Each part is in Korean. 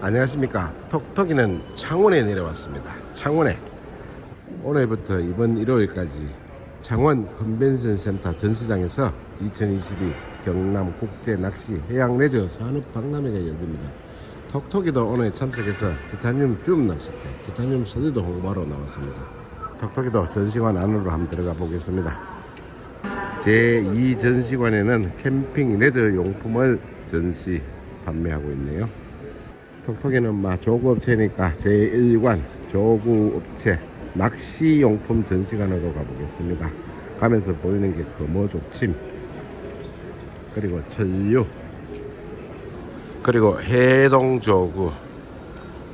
안녕하십니까. 톡톡이는 창원에 내려왔습니다. 창원에. 오늘부터 이번 일요일까지 창원 컨벤션 센터 전시장에서 2022 경남 국제 낚시 해양 레저 산업 박람회가 열립니다. 톡톡이도 오늘 참석해서 티타늄 줌 낚싯대 티타늄 서리도 홍보하러 나왔습니다. 톡톡이도 전시관 안으로 한번 들어가 보겠습니다. 제2 전시관에는 캠핑 레저 용품을 전시 판매하고 있네요 톡톡이는 막 조구업체니까 제1관 조구업체 낚시용품 전시관으로 가보겠습니다. 가면서 보이는 게 금어족침 그리고 전류 그리고 해동조구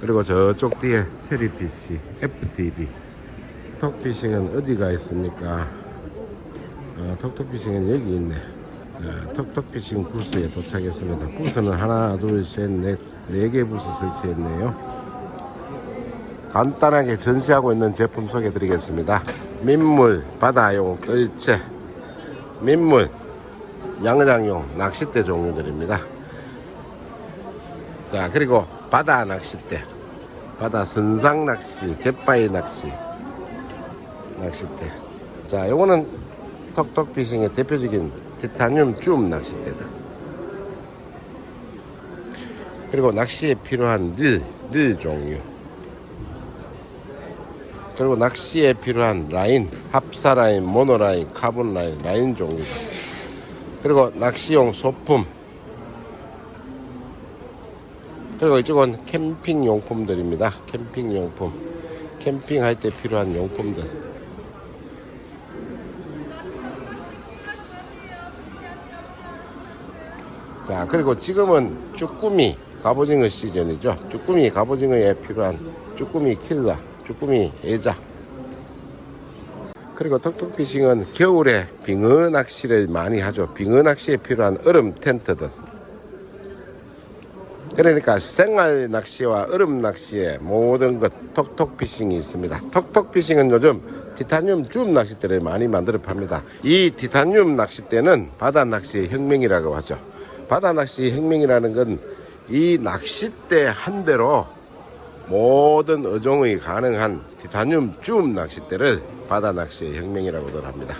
그리고 저쪽 뒤에 세리피시 FTV 톡피싱은 어디가 있습니까? 어, 톡톡피싱은 여기 있네 어, 톡톡피싱 부스에 도착했습니다. 부스는 하나, 둘, 셋, 넷, 네 개 부스 설치했네요. 간단하게 전시하고 있는 제품 소개해 드리겠습니다. 민물, 바다용 뜰채, 민물, 양장용 낚싯대 종류들입니다. 자, 그리고 바다 낚싯대, 바다 선상 낚시, 갯바위 낚시, 낚싯대. 자, 요거는 톡톡 피싱의 대표적인 티타늄 줌 낚싯대다. 그리고 낚시에 필요한 릴, 릴 종류. 그리고 낚시에 필요한 라인, 합사 라인, 모노 라인, 카본 라인, 라인 종류다. 그리고 낚시용 소품. 그리고 이쪽은 캠핑 용품들입니다. 캠핑 용품. 캠핑할 때 필요한 용품들. 자 그리고 지금은 쭈꾸미 갑오징어 시즌이죠. 쭈꾸미 갑오징어에 필요한 쭈꾸미 킬러 쭈꾸미 애자. 그리고 톡톡피싱은 겨울에 빙어 낚시를 많이 하죠. 빙어 낚시에 필요한 얼음 텐트들. 그러니까 생활 낚시와 얼음 낚시에 모든 것 톡톡 피싱이 있습니다. 톡톡 피싱은 요즘 티타늄 줌 낚싯대를 많이 만들어 팝니다. 이 티타늄 낚싯대는 바다 낚시의 혁명이라고 하죠 바다 낚시 혁명이라는 건 이 낚싯대 한 대로 모든 어종이 가능한 티타늄 줌 낚싯대를 바다 낚시의 혁명이라고들 합니다.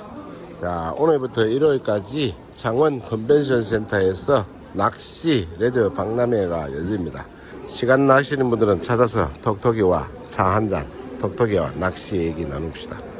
자, 오늘부터 일요일까지 창원 컨벤션 센터에서 낚시 레저 박람회가 열립니다. 시간 나시는 분들은 찾아서 톡톡이와 차 한 잔, 톡톡이와 낚시 얘기 나눕시다.